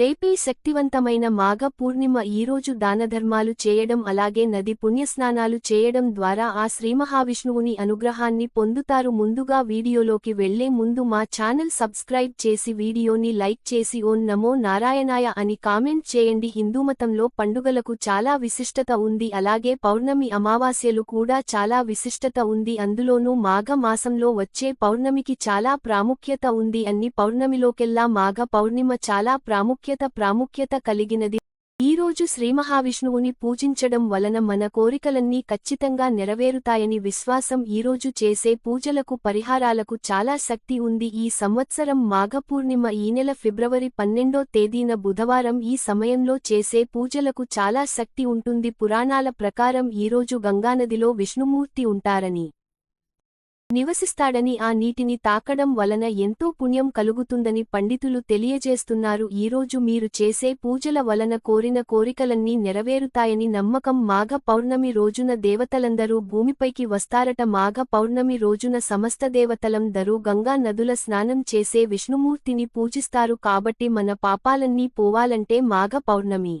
రేపే శక్తివంతమైన మాఘ పూర్ణిమ ఈరోజు దానధర్మాలు చేయడం అలాగే నది పుణ్యస్నానాలు చేయడం ద్వారా ఆ శ్రీమహావిష్ణువుని అనుగ్రహాన్ని పొందుతారు. ముందుగా వీడియోలోకి వెళ్ళే ముందు మా ఛానల్ సబ్స్క్రైబ్ చేసి వీడియోని లైక్ చేసి ఓం నమో నారాయణాయ అని కామెంట్ చేయండి. హిందూమతంలో పండుగలకు చాలా విశిష్టత ఉంది. అలాగే పౌర్ణమి అమావాస్యలు కూడా చాలా విశిష్టత ఉంది. అందులోనూ మాఘ మాసంలో వచ్చే పౌర్ణమికి చాలా ప్రాముఖ్యత ఉంది. అన్ని పౌర్ణమిలోకెల్లా మాఘ పౌర్ణిమ చాలా ప్రాముఖ్యత ప్రాముఖ్యత కలిగినది. ఈరోజు శ్రీమహావిష్ణువుని పూజించడం వలన మన కోరికలన్నీ ఖచ్చితంగా నెరవేరుతాయని విశ్వాసం ఈరోజు చేసే పూజలకు పరిహారాలకు చాలా శక్తి ఉంది. ఈ సంవత్సరం మాఘపూర్ణిమ ఈ నెల ఫిబ్రవరి పన్నెండో తేదీన బుధవారం ఈ సమయంలో చేసే పూజలకు చాలా శక్తి ఉంటుంది. పురాణాల ప్రకారం ఈరోజు గంగానదిలో విష్ణుమూర్తి ఉంటారని నివసిస్తాడని ఆ నీటిని తాకడం వలన ఎంతో పుణ్యం కలుగుతుందని పండితులు తెలియజేస్తున్నారు. ఈరోజు మీరు చేసే పూజల వలన కోరిన కోరికలన్నీ నెరవేరుతాయని నమ్మకం మాఘ పౌర్ణమి రోజున దేవతలందరూ భూమిపైకి వస్తారట. మాఘ పౌర్ణమి రోజున సమస్త దేవతలందరూ గంగా నదుల స్నానం చేసే విష్ణుమూర్తిని పూజిస్తారు. కాబట్టి మన పాపాలన్నీ పోవాలంటే మాఘ పౌర్ణమి.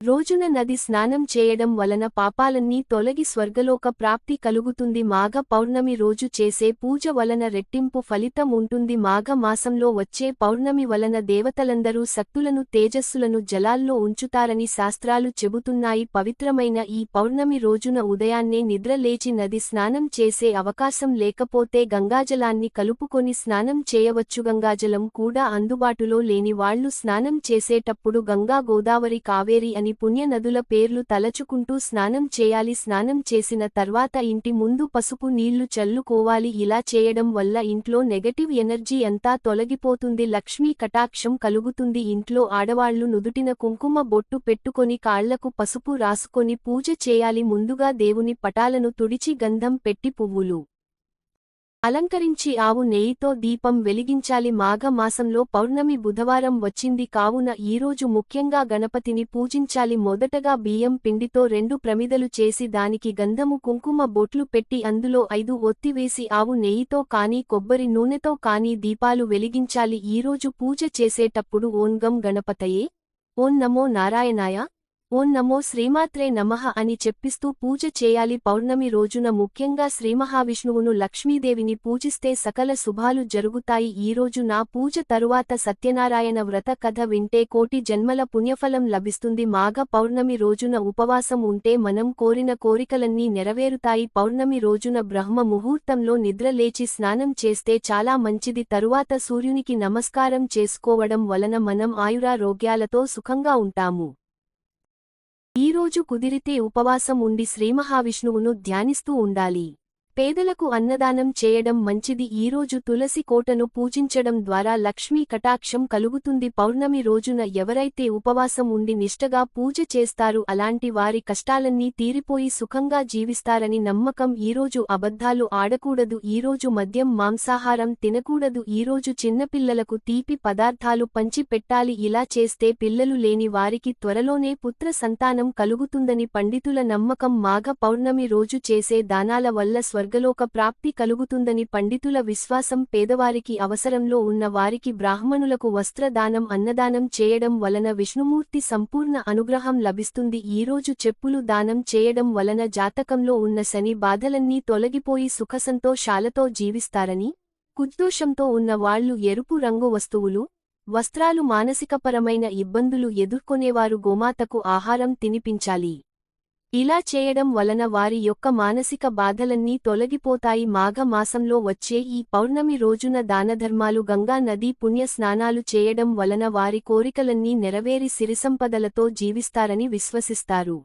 రోజున నది స్నానం చేయడం వలన పాపాలన్నీ తొలగి స్వర్గలోక ప్రాప్తి కలుగుతుంది. మాఘ పౌర్ణమి రోజు చేసే పూజ వలన రెట్టింపు ఫలితం ఉంటుంది. మాఘ మాసంలో వచ్చే పౌర్ణమి వలన దేవతలందరూ శక్తులను తేజస్సులను జలాల్లో ఉంచుతారని శాస్త్రాలు చెబుతున్నాయి. పవిత్రమైన ఈ పౌర్ణమి రోజున ఉదయాన్నే నిద్రలేచి నది స్నానం చేసే అవకాశం లేకపోతే గంగాజలాన్ని కలుపుకొని స్నానం చేయవచ్చు. గంగాజలం కూడా అందుబాటులో లేని వాళ్ళు స్నానం చేసేటప్పుడు గంగా గోదావరి కావేరి అని పుణ్య నదుల పేర్లు తలచుకుంటూ స్నానం చేయాలి. స్నానం చేసిన తర్వాత ఇంటి ముందు పసుపు నీళ్ళు చల్లుకోవాలి. ఇలా చేయడం వల్ల ఇంట్లో నెగటివ్ ఎనర్జీ అంతా తొలగిపోతుంది. లక్ష్మీ కటాక్షం కలుగుతుంది. ఇంట్లో ఆడవాళ్ళు నుదుటిన కుంకుమ బొట్టు పెట్టుకొని కాళ్ళకు పసుపు రాసుకొని పూజ చేయాలి. ముందుగా దేవుని పటాలను తుడిచి గంధం పెట్టి పువ్వులు అలంకరించి ఆవు నెయ్యితో దీపం వెలిగించాలి. మాఘమాసంలో పౌర్ణమి బుధవారం వచ్చింది కావున ఈరోజు ముఖ్యంగా గణపతిని పూజించాలి. మొదటగా బియ్యం పిండితో రెండు ప్రమిదలు చేసి దానికి గంధము కుంకుమ బొట్లు పెట్టి అందులో ఐదు ఒత్తివేసి ఆవు నెయ్యితో కానీ కొబ్బరి నూనెతో కానీ దీపాలు వెలిగించాలి. ఈరోజు పూజ చేసేటప్పుడు ఓన్గం గణపతయే. ఓం నమో నారాయణాయ. ఓం నమో శ్రీమాత్రే నమః అని చెప్పిస్తూ పూజ చేయాలి. పౌర్ణమి రోజున ముఖ్యంగా శ్రీమహావిష్ణువును లక్ష్మీదేవిని పూజిస్తే సకల శుభాలు జరుగుతాయి. ఈరోజు నా పూజ తరువాత సత్యనారాయణ వ్రత కథ వింటే కోటి జన్మల పుణ్యఫలం లభిస్తుంది. మాఘ పౌర్ణమి రోజున ఉపవాసం ఉంటే మనం కోరిన కోరికలన్నీ నెరవేరుతాయి. పౌర్ణమి రోజున బ్రహ్మ ముహూర్తంలో నిద్రలేచి స్నానం చేస్తే చాలా మంచిది. తరువాత సూర్యునికి నమస్కారం చేసుకోవడం వలన మనం ఆయురారోగ్యాలతో సుఖంగా ఉంటాము. ఈరోజు కుదిరితే ఉపవాసం ఉండి శ్రీమహావిష్ణువును ధ్యానిస్తూ ఉండాలి. పేదలకు అన్నదానం చేయడం మంచిది. ఈరోజు తులసి కోటను పూజించడం ద్వారా లక్ష్మీ కటాక్షం కలుగుతుంది. పౌర్ణమి రోజున ఎవరైతే ఉపవాసం ఉండి నిష్టగా పూజ చేస్తారు అలాంటి వారి కష్టాలన్నీ తీరిపోయి సుఖంగా జీవిస్తారని నమ్మకం. ఈరోజు అబద్ధాలు ఆడకూడదు. ఈరోజు మద్యం మాంసాహారం తినకూడదు. ఈరోజు చిన్నపిల్లలకు తీపి పదార్థాలు పంచి పెట్టాలి ఇలా చేస్తే పిల్లలు లేని వారికి త్వరలోనే పుత్ర సంతానం కలుగుతుందని పండితుల నమ్మకం. మాఘ పౌర్ణమి రోజు చేసే దానాల వల్ల స్వర్గలోక ప్రాప్తి కలుగుతుందని పండితుల విశ్వాసం పేదవారికి అవసరంలో ఉన్న వారికి బ్రాహ్మణులకు వస్త్రదానం అన్నదానం చేయడం వలన విష్ణుమూర్తి సంపూర్ణ అనుగ్రహం లభిస్తుంది. ఈరోజు చెప్పులు దానం చేయడం వలన జాతకంలో ఉన్న శని బాధలన్నీ తొలగిపోయి సుఖసంతోషాలతో జీవిస్తారని కుద్దోషంతో ఉన్న వాళ్ళు ఎరుపు రంగు వస్తువులు వస్త్రాలు మానసికపరమైన ఇబ్బందులు ఎదుర్కొనేవారు. గోమాతకు ఆహారం తినిపించాలి. ఇలా చేయడం వలన వారి యొక్క మానసిక బాధలన్నీ తొలగిపోతాయి. మాఘ మాసంలో వచ్చే ఈ పౌర్ణమి రోజున దానధర్మాలు గంగా నదీ పుణ్య స్నానాలు చేయడం వలన వారి కోరికలన్నీ నెరవేరి సిరిసంపదలతో జీవిస్తారని విశ్వసిస్తారు.